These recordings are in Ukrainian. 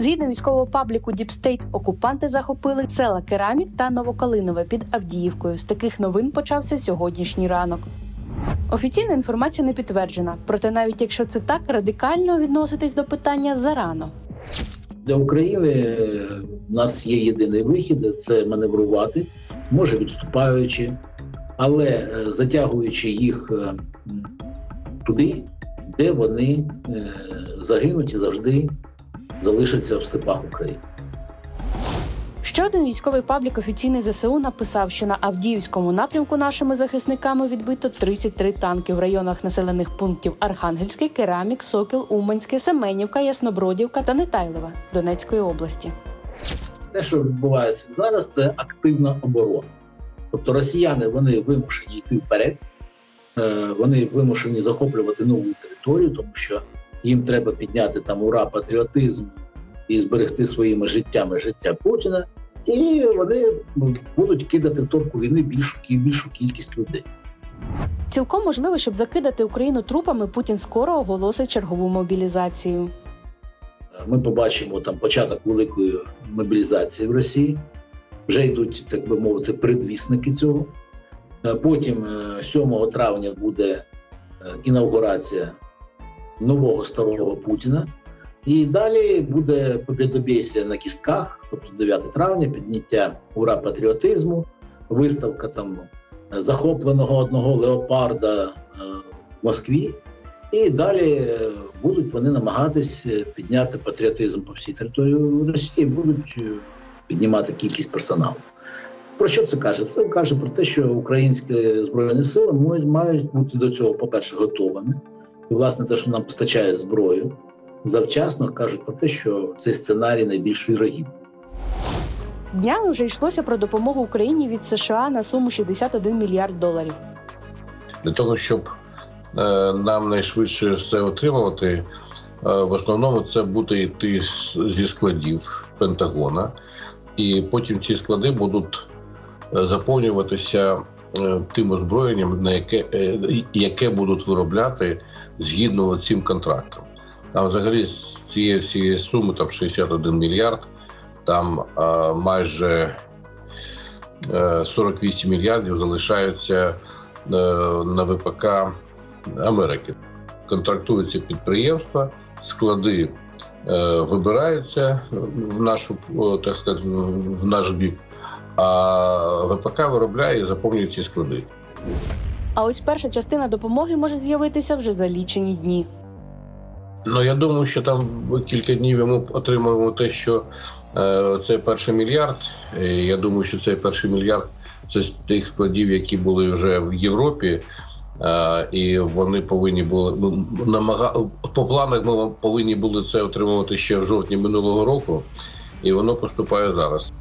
Згідно військового пабліку State, окупанти захопили села Керамік та Новокалинове під Авдіївкою. З таких новин почався сьогоднішній ранок. Офіційна інформація не підтверджена, проте навіть якщо це так, радикально відноситись до питання зарано. Для України е, в нас є єдиний вихід це маневрувати, може відступаючи, але е, затягуючи їх е, туди, де вони е, загинуть завжди залишаться в степах України. Ще один військовий паблік офіційний ЗСУ написав, що на Авдіївському напрямку нашими захисниками відбито 33 танки в районах населених пунктів Архангельський, Керамік, Сокіл, Уманське, Семенівка, Яснобродівка та Нетайлова Донецької області. Те, що відбувається зараз, це активна оборона. Тобто росіяни вони вимушені йти вперед, е, вони вимушені захоплювати нову територію, тому що їм треба підняти там ура, патріотизм і зберегти своїми життями життя Путіна. І вони ну, будуть кидати в топку війни більшу більшу кількість людей. Цілком можливо, щоб закидати Україну трупами, Путін скоро оголосить чергову мобілізацію. Ми побачимо там початок великої мобілізації в Росії. Вже йдуть, так би мовити, предвісники цього. Е, Потім, е, 7 травня, буде е, інаугурація нового старого Путіна. І далі буде побєдобєсія на кістках, тобто 9 травня, підняття ура патріотизму, виставка там е, захопленого одного леопарда е, в Москві. І далі е, будуть вони намагатись підняти патріотизм по всій території Росії, будуть піднімати кількість персоналу. Про що це каже? Це каже про те, що українські збройні сили мають, бути до цього, по-перше, готовими. І, власне, те, що нам постачає зброю, завчасно кажуть про те, що цей сценарій найбільш вірогідний. Днями вже йшлося про допомогу Україні від США на суму 61 мільярд доларів. для того, щоб е, нам найшвидше все отримувати, е, в основному це буде йти зі складів Пентагона, і потім ці склади будуть е, заповнюватися тим озброєнням, на яке, е, яке будуть виробляти згідно цим контрактам. Там взагалі з цієї всієї суми там 61 мільярд, там е, майже е, 48 мільярдів залишаються е, на ВПК Америки. Контрактуються підприємства, склади е, вибираються в нашу, так сказати, в наш бік, а ВПК виробляє і заповнює ці склади. А ось перша частина допомоги може з'явитися вже за лічені дні. Ну я думаю, що там кілька днів ми отримаємо те, що е, цей перший мільярд. Я думаю, що цей перший мільярд це з тих складів, які були вже в Європі. Е, і вони повинні були ну, намага... по планах. Ми повинні були це отримувати ще в жовтні минулого року, і воно поступає зараз.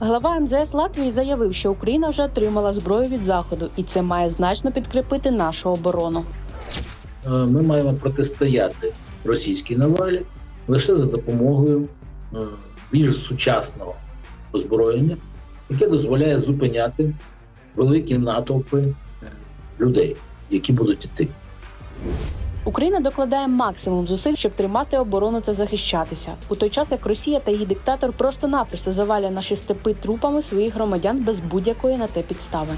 Глава МЗС Латвії заявив, що Україна вже отримала зброю від заходу, і це має значно підкріпити нашу оборону. Е, Ми маємо протистояти російській навалі лише за допомогою е, більш сучасного озброєння, яке дозволяє зупиняти великі натовпи е, людей, які будуть іти. Україна докладає максимум зусиль, щоб тримати оборону та захищатися, у той час як Росія та її диктатор просто-напросто завалює наші степи трупами своїх громадян без будь-якої на те підстави.